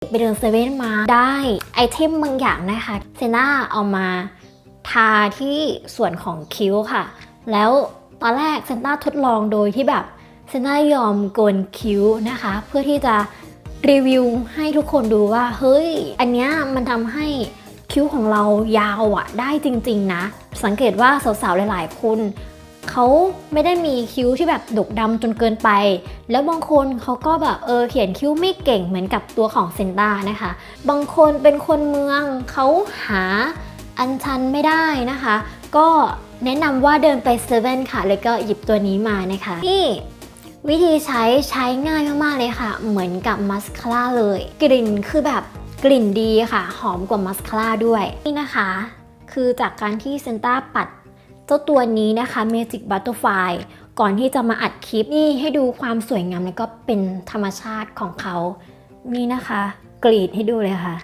ไปเดินเซเว่นมาได้ไอเทมบางอย่างนะคะเซน่าเอามาทาที่ส่วนของคิ้วค่ะ แล้วตอนแรกเซนต้าทดลองโดยที่แบบเซนต้ายอมโกนคิ้วนะคะ เพื่อที่จะรีวิวให้ทุกคนดูว่า เฮ้ย อันเนี้ยมันทำให้คิ้วของเรายาวอะได้จริง ๆ นะ สังเกตว่าสาวๆหลายๆคน เขาไม่ได้มีคิ้วที่แบบดกดำจนเกินไป แล้วบางคนเขาก็แบบเออเขียนคิ้วไม่เก่งเหมือนกับตัวของเซนต้านะคะ บางคนเป็นคนเมืองเขาหาอันชันไม่ได้นะคะ ก็แนะนำว่าเดินไปเซเว่นค่ะ แล้วก็หยิบตัวนี้มานะคะนี่วิธีใช้ใช้ง่ายมากๆเลยค่ะ เหมือนกับมัสคาร่าเลย กลิ่นคือแบบกลิ่นดีค่ะ หอมกว่ามัสคาร่าด้วย นี่นะคะ คือจากการที่เซนต้าปัด จ้าตัวนี้นะคะ Magic Butterfly ก่อนที่จะมาอัดคลิปนี่ให้ดูความสวยงามแล้วก็เป็นธรรมชาติของเขา นี่นะคะ กรีดให้ดูเลยค่ะ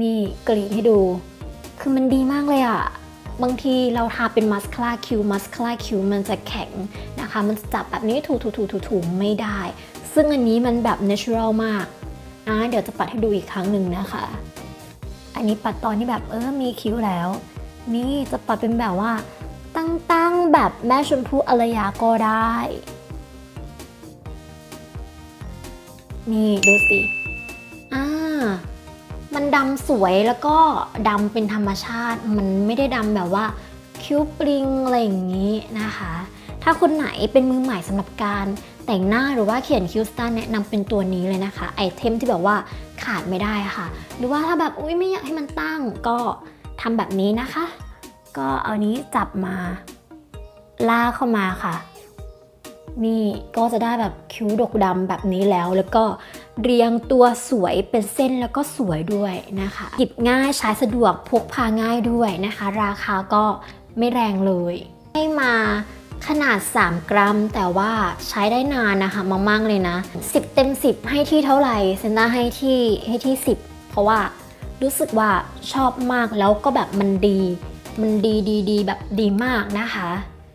นี่กรีดให้ดู คือมันดีมากเลยอะบางทีเราทาเป็นมัสคาร่าคิวมัสคาร่าคิวมันจะแข็งนะคะ มันจะจับแบบนี้ถูถูถูถูถูไม่ได้ ซึ่งอันนี้มันแบบ natural มากนะเดี๋ยวจะปัดให้ดูอีกครั้งหนึ่งนะคะ อันนี้ปัดตอนที่แบบเออมีคิ้วแล้ว นี่จะปัดเป็นแบบว่า ตั้งๆ แบบแม่ชมพู่อารยาก็ได้ นี่ดูสิอ่ามันดำสวยแล้วก็ดำเป็นธรรมชาติ มันไม่ได้ดำแบบว่าคิ้วปริงอะไรอย่างนี้นะคะ ถ้าคนไหนเป็นมือใหม่สำหรับการแต่งหน้าหรือว่าเขียนคิ้วสตาร์แนะนำเป็นตัวนี้เลยนะคะ ไอเทมที่แบบว่าขาดไม่ได้ค่ะ หรือว่าถ้าแบบอุ้ยไม่อยากให้มันตั้งก็ทำแบบนี้นะคะ ก็เอานี้จับมาลากเข้ามาค่ะ นี่ก็จะได้แบบคิ้วดกดำแบบนี้แล้ว แล้วก็เรียงตัวสวยเป็นเส้นแล้วก็สวยด้วยนะคะ หยิบง่ายใช้สะดวกพกพาง่ายด้วยนะคะ ราคาก็ไม่แรงเลย ให้มาขนาด 3 กรัม แต่ว่าใช้ได้นานนะคะมากๆเลยนะ 10 เต็ม 10 ให้ที่เท่าไหร่เซนต้าให้ที่ให้ที่ 10 เพราะว่ารู้สึกว่าชอบมากแล้วก็แบบมันดี มันดีดีดีแบบดีมากนะคะ